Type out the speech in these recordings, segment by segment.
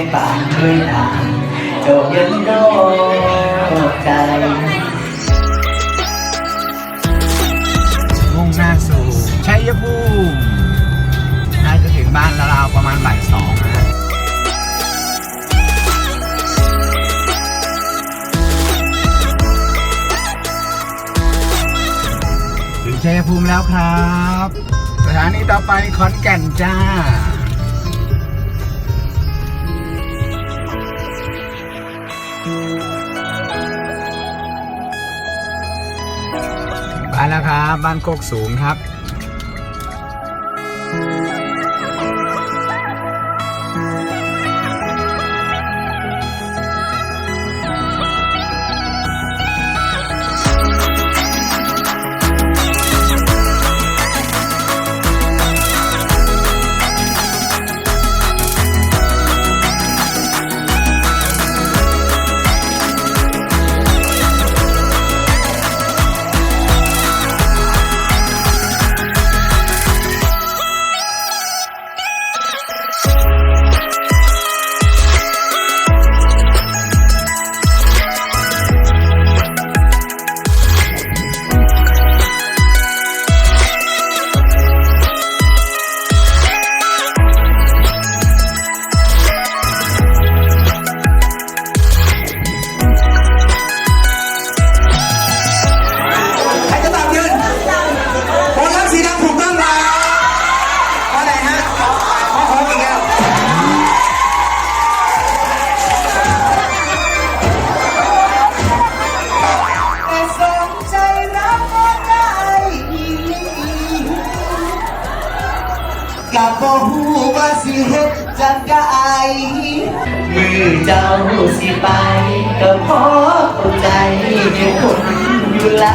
งปานด้วยทางโจกยันโดใจมุ่งหน้าสู่ชัยภูมิน่าจะถึงบ้านราวๆประมาณบ่ายสองนะฮะถึงชัยภูมิแล้วครับ สถานีต่อไปขอนแก่นจ้า แล้วครับ บ้านโคกสูงครับ กับบ่ฮู้ว่าสิเฮ็ดจังไดมือเจ้าสิไป ก็พราะเข้าใจเหตุผลอยู่ละ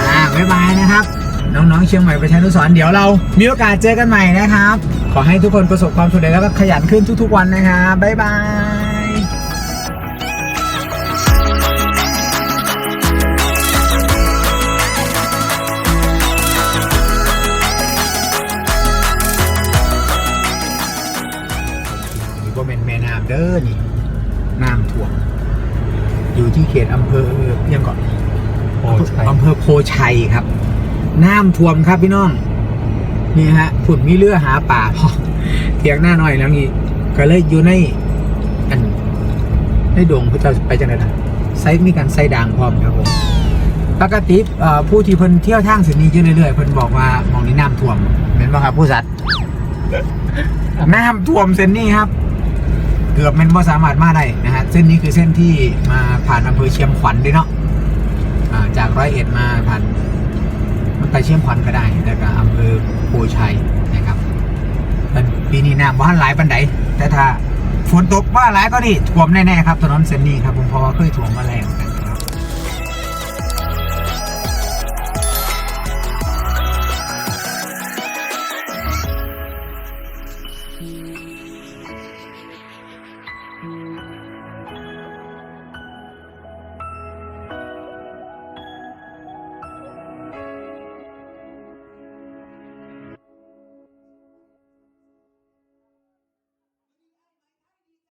อ่าบ๊ายบายนะครับ น้องๆเชียงใหม่ประชานุสรณ์เดี๋ยวเรา มีโอกาสเจอกันใหม่นะครับ ขอให้ทุกคนประสบความสำเร็จแล้วก็ขยันขึ้นทุกๆวันนะครับบ๊ายบาย แม่น้ำเด้อนี่น้ำท่วมอยู่ที่เขตอำเภอยังก่อนโอ้ใช่อำเภอโพชัยครับ น้ำท่วมครับพี่น้อง นี่ฮะผุดมีเรือหาป่าพอเถียงหน้าหน่อยแล้วนี่ก็เลยอยู่ในอันในดงพระเจ้าไปจังไหนนะไซส์มีการไซด่างพร้อมครับผมปกติเอ่อผู้ที่เพิ่นเที่ยวทางเส้นนี้อยู่เรื่อยๆเพิ่นบอกว่าหมองนี้น้ำท่วมเห็นป่ะครับผู้สัตว์น้ำท่วมเส้นนี้ครับ เกือบแมันบ่สามารถมาได้นะฮะเส้นนี้คือเส้นที่มาผ่านอำเภอเชียงขวัญด้วยเนาะจากร้อยเอ็ดมาผ่านมันไปเชียงขวัญก็ได้แล้วก็อำเภอโพชัยนะครับปีนี้น้ำว่าหลายปันไดแต่ถ้าฝนตกว่าหลายก็ดีท่วมแน่ๆครับถนนเส้นนี้ครับผมเพราะว่าเคยท่วมมาแล้ว